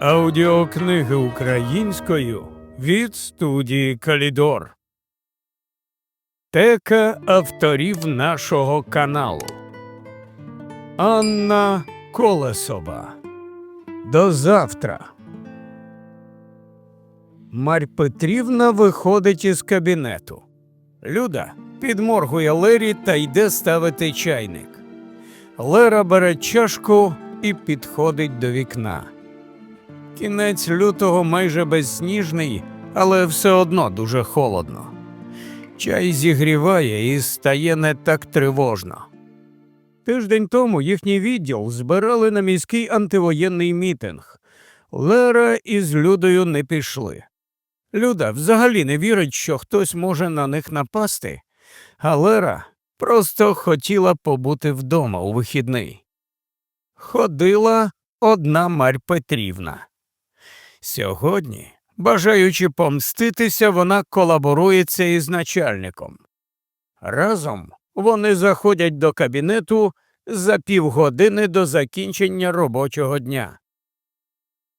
Аудіокниги українською від студії Калідор. Тека авторів нашого каналу. Анна Колесова. До завтра. Марь Петрівна виходить із кабінету. Люда підморгує Лері та йде ставити чайник. Лера бере чашку і підходить до вікна. Кінець лютого майже безсніжний, але все одно дуже холодно. Чай зігріває і стає не так тривожно. Тиждень тому їхній відділ збирали на міський антивоєнний мітинг. Лера із Людою не пішли. Люда взагалі не вірить, що хтось може на них напасти, а Лера просто хотіла побути вдома у вихідний. Ходила одна Марь Петрівна. Сьогодні, бажаючи помститися, вона колаборується із начальником. Разом вони заходять до кабінету за півгодини до закінчення робочого дня.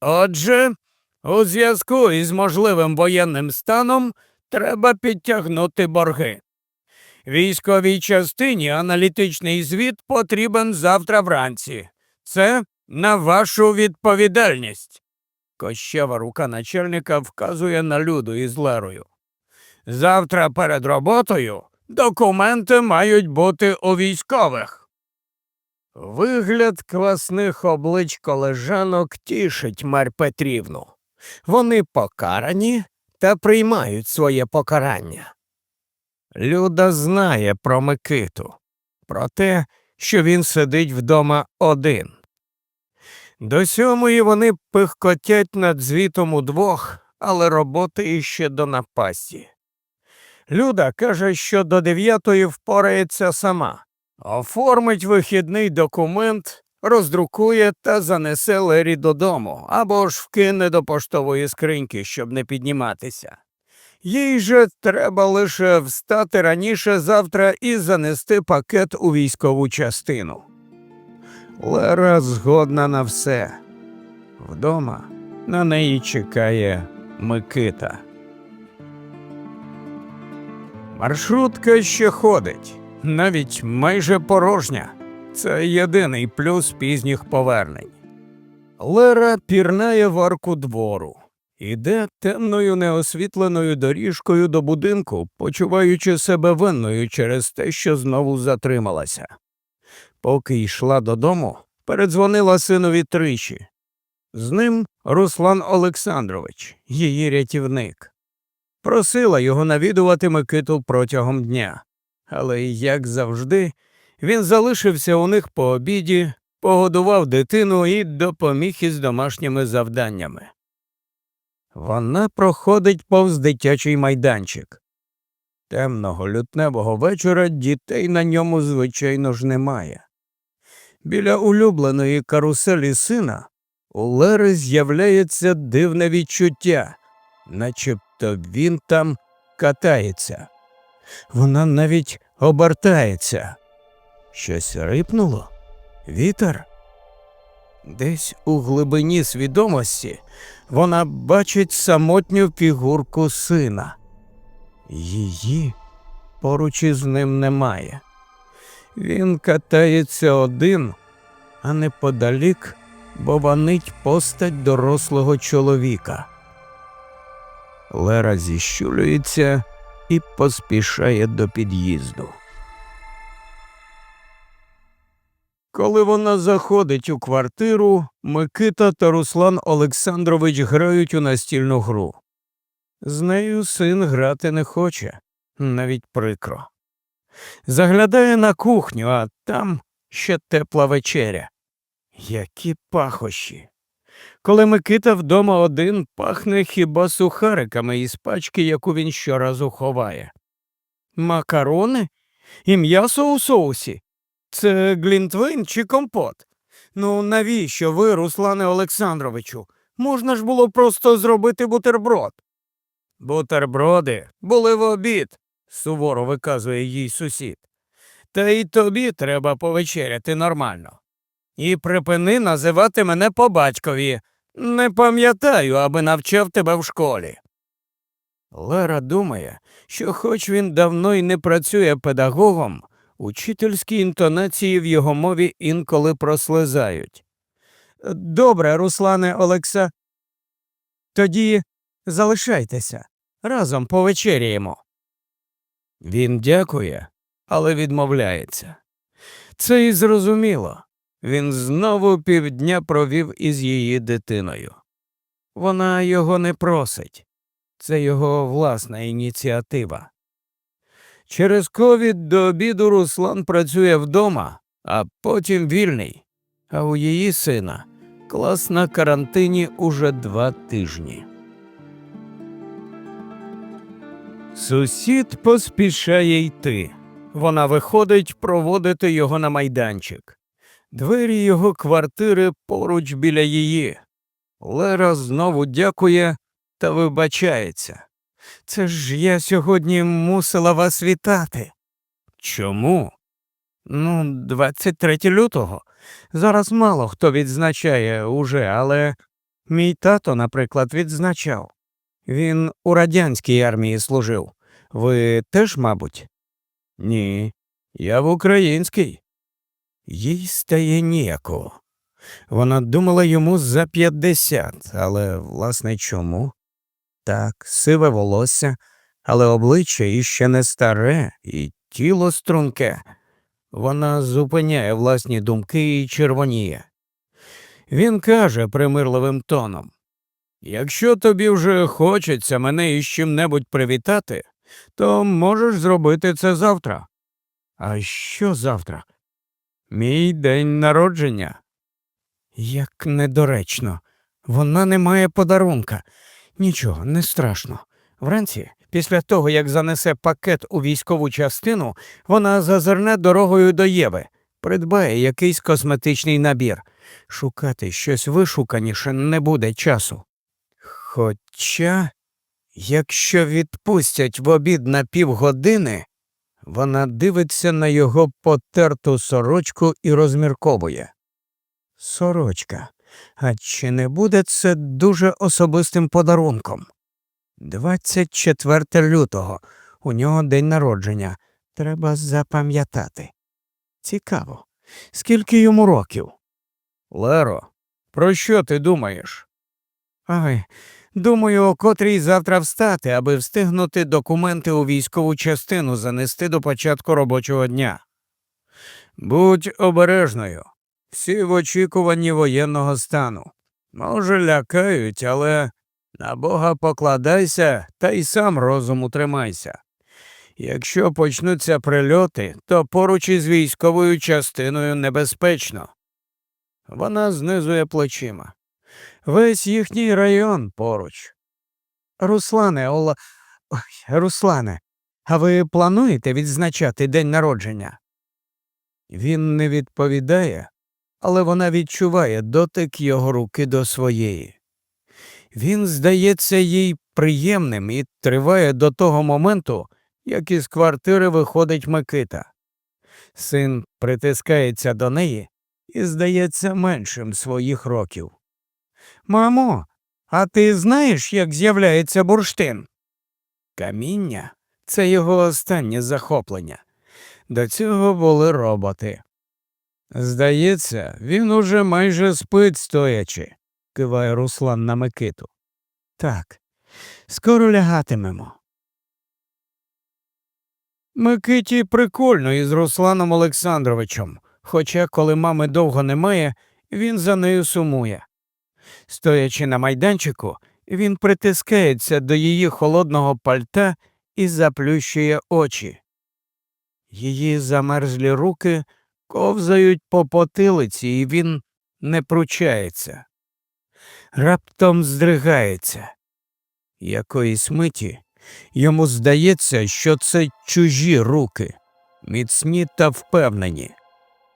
Отже, у зв'язку із можливим воєнним станом треба підтягнути борги. Військовій частині аналітичний звіт потрібен завтра вранці. Це на вашу відповідальність. Кощава рука начальника вказує на люду із Лерою. Завтра перед роботою документи мають бути у військових. Вигляд квасних облич колежанок тішить Марь Петрівну. Вони покарані та приймають своє покарання. Люда знає про Микиту, про те, що він сидить вдома один. До сьомої вони пихкотять над звітом удвох, але роботи іще до напасті. Люда каже, що до дев'ятої впорається сама, оформить вихідний документ, роздрукує та занесе Лері додому або ж вкине до поштової скриньки, щоб не підніматися. Їй же треба лише встати раніше завтра і занести пакет у військову частину. Лера згодна на все. Вдома на неї чекає Микита. Маршрутка ще ходить, навіть майже порожня. Це єдиний плюс пізніх повернень. Лера пірнає в арку двору, іде темною неосвітленою доріжкою до будинку, почуваючи себе винною через те, що знову затрималася. Поки йшла додому, передзвонила синові тричі. З ним Руслан Олександрович, її рятівник. Просила його навідувати Микиту протягом дня. Але, як завжди, він залишився у них по обіді, погодував дитину і допоміг із домашніми завданнями. Вона проходить повз дитячий майданчик. Темного лютневого вечора дітей на ньому, звичайно ж, немає. Біля улюбленої каруселі сина у Лери з'являється дивне відчуття, начебто він там катається. Вона навіть обертається. Щось рипнуло? Вітер? Десь у глибині свідомості вона бачить самотню фігурку сина. Її поруч із ним немає. Він катається один, а неподалік бованить постать дорослого чоловіка. Лера зіщулюється і поспішає до під'їзду. Коли вона заходить у квартиру, Микита та Руслан Олександрович грають у настільну гру. З нею син грати не хоче, навіть прикро. Заглядає на кухню, а там ще тепла вечеря. Які пахощі. Коли Микита вдома один, пахне хіба сухариками із пачки, яку він щоразу ховає. Макарони? І м'ясо у соусі? Це глінтвейн чи компот? Ну навіщо ви, Руслане Олександровичу? Можна ж було просто зробити бутерброд. Бутерброди були в обід, суворо виказує їй сусід. Та й тобі треба повечеряти нормально. І припини називати мене по батькові. Не пам'ятаю, аби навчав тебе в школі. Лера думає, що хоч він давно й не працює педагогом, учительські інтонації в його мові інколи прослизають. Добре, Руслане Олекса. Тоді залишайтеся. Разом повечеряємо. Він дякує, але відмовляється. Це і зрозуміло. Він знову півдня провів із її дитиною. Вона його не просить. Це його власна ініціатива. Через ковід до обіду Руслан працює вдома, а потім вільний. А у її сина клас на карантині уже два тижні. Сусід поспішає йти. Вона виходить проводити його на майданчик. Двері його квартири поруч біля її. Лера знову дякує та вибачається. Це ж я сьогодні мусила вас вітати. Чому? Ну, 23 лютого. Зараз мало хто відзначає уже, але мій тато, наприклад, відзначав. Він у радянській армії служив. Ви теж, мабуть? Ні, я в українській. Їй стає ніяково. Вона думала йому за 50, але, власне, чому? Так, сиве волосся, але обличчя іще не старе, і тіло струнке. Вона зупиняє власні думки і червоніє. Він каже примирливим тоном Якщо тобі вже хочеться мене із чим-небудь привітати, то можеш зробити це завтра. А що завтра? Мій день народження. Як недоречно. Вона не має подарунка. Нічого, не страшно. Вранці, після того, як занесе пакет у військову частину, вона зазирне дорогою до Єви, придбає якийсь косметичний набір. Шукати щось вишуканіше не буде часу. Хоча, якщо відпустять в обід на півгодини, вона дивиться на його потерту сорочку і розмірковує. Сорочка. А чи не буде це дуже особистим подарунком? 24 лютого. У нього день народження. Треба запам'ятати. Цікаво. Скільки йому років? Леро, про що ти думаєш? Ай, думаю, котрій завтра встати, аби встигнути документи у військову частину занести до початку робочого дня. Будь обережною. Всі в очікуванні воєнного стану. Може, лякають, але на Бога покладайся та й сам розуму тримайся. Якщо почнуться прильоти, то поруч із військовою частиною небезпечно. Вона знизує плечима. Весь їхній район поруч. Руслане, Ола. Ой, Руслане, а ви плануєте відзначати день народження? Він не відповідає, але вона відчуває дотик його руки до своєї. Він здається їй приємним і триває до того моменту, як із квартири виходить Микита. Син притискається до неї і здається меншим своїх років. Мамо, а ти знаєш, як з'являється бурштин? Каміння це його останнє захоплення. До цього були роботи. Здається, він уже майже спить стоячи, киває Руслан на Микиту. Так, скоро лягатимемо. Микиті прикольно із Русланом Олександровичем, хоча, коли мами довго немає, він за нею сумує. Стоячи на майданчику, він притискається до її холодного пальта і заплющує очі. Її замерзлі руки ковзають по потилиці, і він не пручається. Раптом здригається. Якоїсь миті йому здається, що це чужі руки, міцні та впевнені.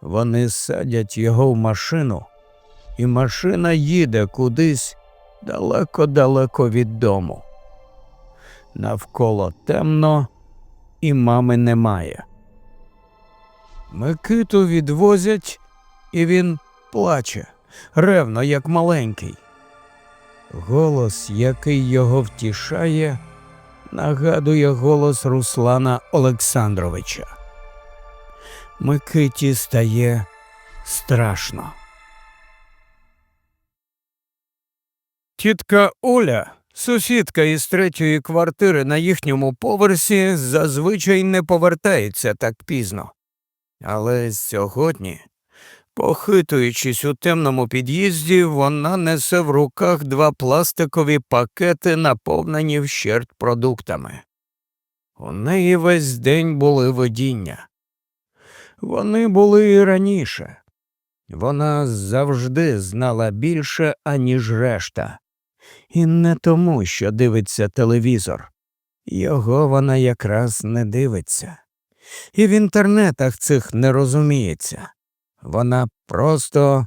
Вони садять його в машину, і машина їде кудись далеко-далеко від дому. Навколо темно, і мами немає. Микиту відвозять, і він плаче, ревно, як маленький. Голос, який його втішає, нагадує голос Руслана Олександровича. Микиті стає страшно. Тітка Оля, сусідка із третьої квартири на їхньому поверсі, зазвичай не повертається так пізно. Але сьогодні, похитуючись у темному під'їзді, вона несе в руках два пластикові пакети, наповнені вщерть продуктами. У неї весь день були видіння. Вони були і раніше. Вона завжди знала більше, аніж решта. І не тому, що дивиться телевізор. Його вона якраз не дивиться. І в інтернетах цих не розуміється. Вона просто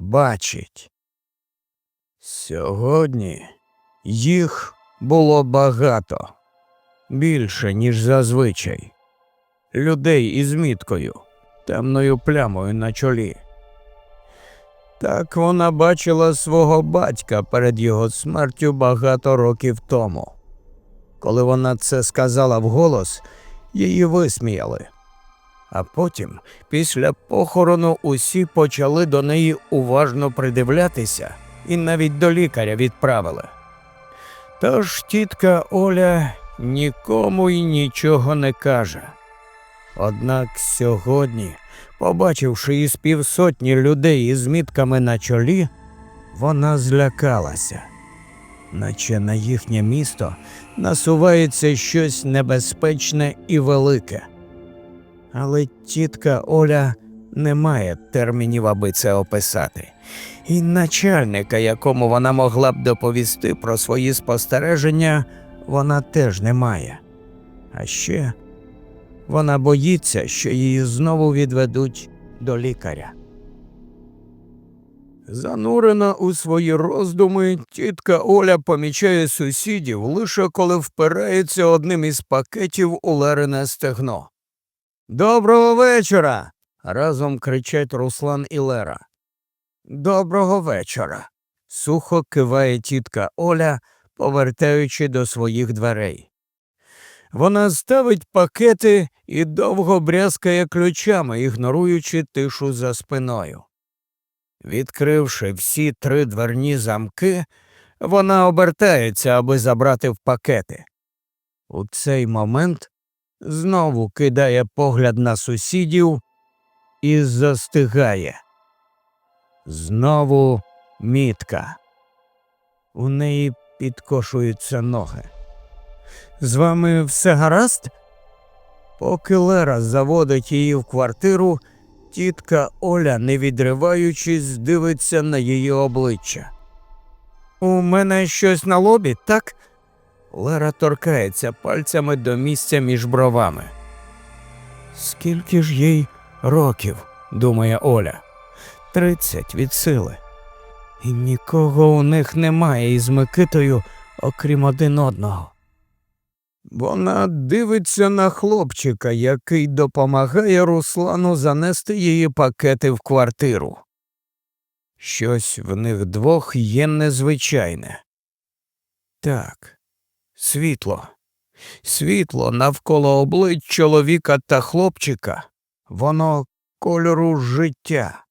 бачить. Сьогодні їх було багато, більше, ніж зазвичай. Людей із міткою, темною плямою на чолі. Так вона бачила свого батька перед його смертю багато років тому. Коли вона це сказала вголос, її висміяли. А потім, після похорону, усі почали до неї уважно придивлятися і навіть до лікаря відправили. Тож тітка Оля нікому й нічого не каже. Однак сьогодні, побачивши із півсотні людей із мітками на чолі, вона злякалася, наче на їхнє місто насувається щось небезпечне і велике. Але тітка Оля не має термінів, аби це описати, і начальника, якому вона могла б доповісти про свої спостереження, вона теж не має. А ще вона боїться, що її знову відведуть до лікаря. Занурена у свої роздуми, тітка Оля помічає сусідів лише коли впирається одним із пакетів у Лерине стегно. Доброго вечора. разом кричать Руслан і Лера. Доброго вечора. сухо киває тітка Оля, повертаючи до своїх дверей. Вона ставить пакети і довго брязкає ключами, ігноруючи тишу за спиною. Відкривши всі три дверні замки, вона обертається, аби забрати в пакети. У цей момент знову кидає погляд на сусідів і застигає. Знову мітка. У неї підкошуються ноги. З вами все гаразд? Поки Лера заводить її в квартиру, тітка Оля, не відриваючись, дивиться на її обличчя. У мене щось на лобі, так? Лера торкається пальцями до місця між бровами. Скільки ж їй років, думає Оля. Тридцять від сили. І нікого у них немає із Микитою, окрім один одного. Вона дивиться на хлопчика, який допомагає Руслану занести її пакети в квартиру. Щось в них двох є незвичайне. Так, світло. Світло навколо облич чоловіка та хлопчика. Воно кольору життя,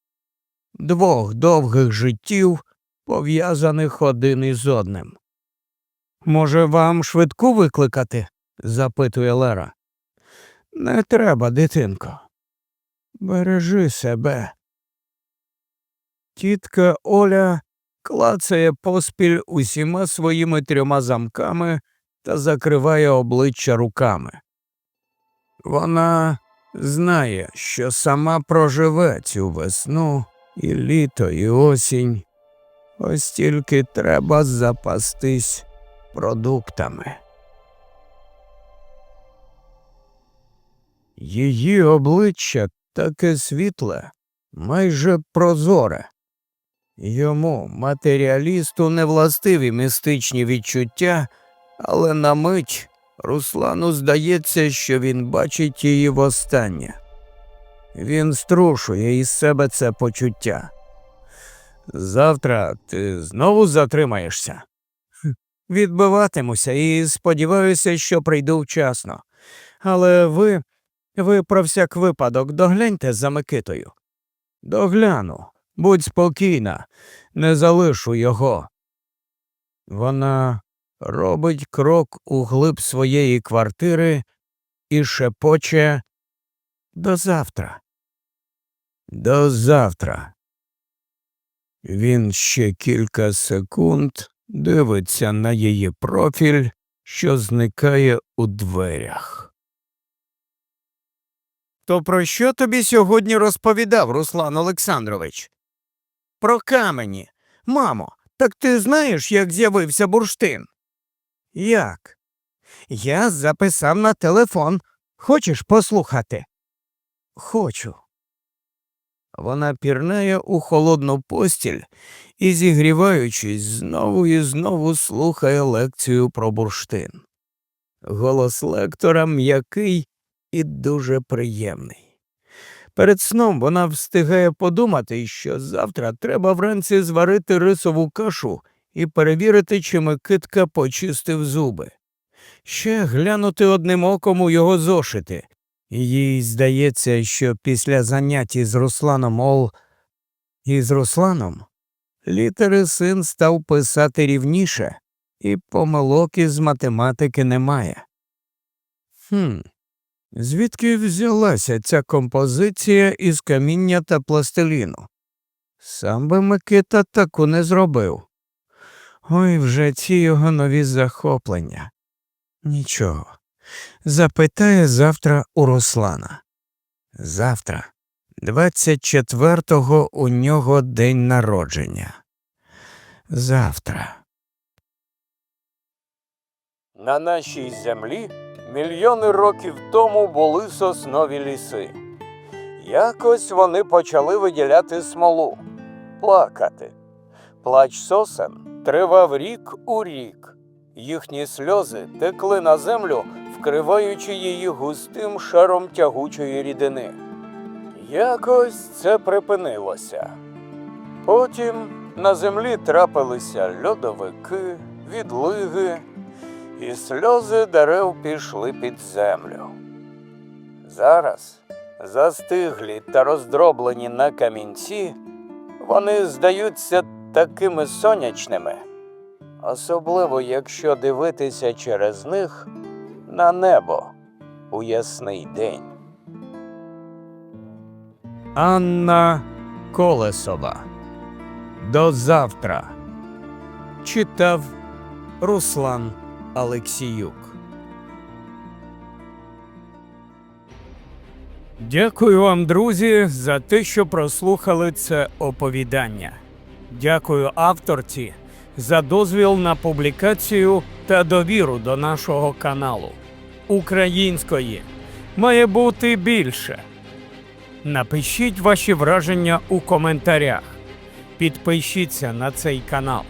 двох довгих життів, пов'язаних один із одним. Може, вам швидку викликати? запитує Лера. Не треба, дитинко. Бережи себе. Тітка Оля клацає поспіль усіма своїми трьома замками та закриває обличчя руками. Вона знає, що сама проживе цю весну і літо, і осінь. Ось тільки треба запастись продуктами. Її обличчя таке світле, майже прозоре. Йому, матеріалісту, не властиві містичні відчуття, але на мить Руслану здається, що він бачить її востаннє. Він струшує із себе це почуття. Завтра ти знову затримаєшся. «Хм, Відбиватимуся і сподіваюся, що прийду вчасно. Але ви, ви про всяк випадок догляньте за Микитою. Догляну, будь спокійна, не залишу його. Вона робить крок у глиб своєї квартири і шепоче до завтра. До завтра. Він ще кілька секунд дивиться на її профіль, що зникає у дверях. То про що тобі сьогодні розповідав Руслан Олександрович? Про камені. Мамо, так ти знаєш, як з'явився бурштин? Як? Я записав на телефон. Хочеш послухати? Хочу. Вона пірнає у холодну постіль і, зігріваючись, знову і знову слухає лекцію про бурштин. Голос лектора м'який і дуже приємний. Перед сном вона встигає подумати, що завтра треба вранці зварити рисову кашу і перевірити, чи Микитка почистив зуби. Ще глянути одним оком у його зошити. Їй здається, що після занять із Русланом Ол із Русланом літери син став писати рівніше, і помилок із математики немає. Хм, звідки взялася ця композиція із каміння та пластиліну? Сам би Микита таку не зробив. Ой, вже ці його нові захоплення. Нічого. Запитає завтра у Руслана. Завтра, 24-го у нього день народження. Завтра. На нашій землі мільйони років тому були соснові ліси. Якось вони почали виділяти смолу, плакати. Плач сосен тривав рік у рік. Їхні сльози текли на землю, вкриваючи її густим шаром тягучої рідини. Якось це припинилося. Потім на землі трапилися льодовики, відлиги, і сльози дерев пішли під землю. Зараз, застиглі та роздроблені на камінці, вони здаються такими сонячними особливо якщо дивитися через них на небо у ясний день. Анна Колесова. До завтра. Читав Руслан Алексіюк. Дякую вам, друзі, за те, що прослухали це оповідання. Дякую авторці за дозвіл на публікацію та довіру до нашого каналу. Української має бути більше. Напишіть ваші враження у коментарях. Підпишіться на цей канал,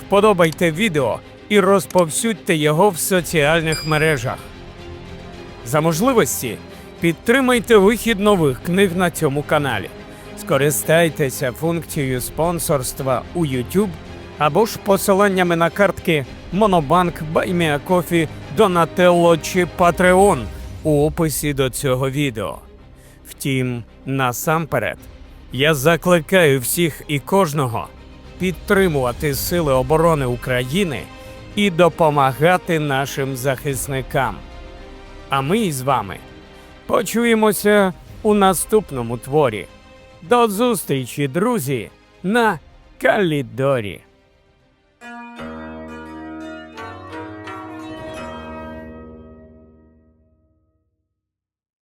вподобайте відео і розповсюдьте його в соціальних мережах. За можливості підтримайте вихід нових книг на цьому каналі. Скористайтеся функцією спонсорства у YouTube або ж посиланнями на картки Монобанк, Байміакофі, Донателло чи Patreon у описі до цього відео. Втім, насамперед, я закликаю всіх і кожного підтримувати Сили оборони України і допомагати нашим захисникам. А ми із вами почуємося у наступному творі. До зустрічі, друзі, на Калідорі.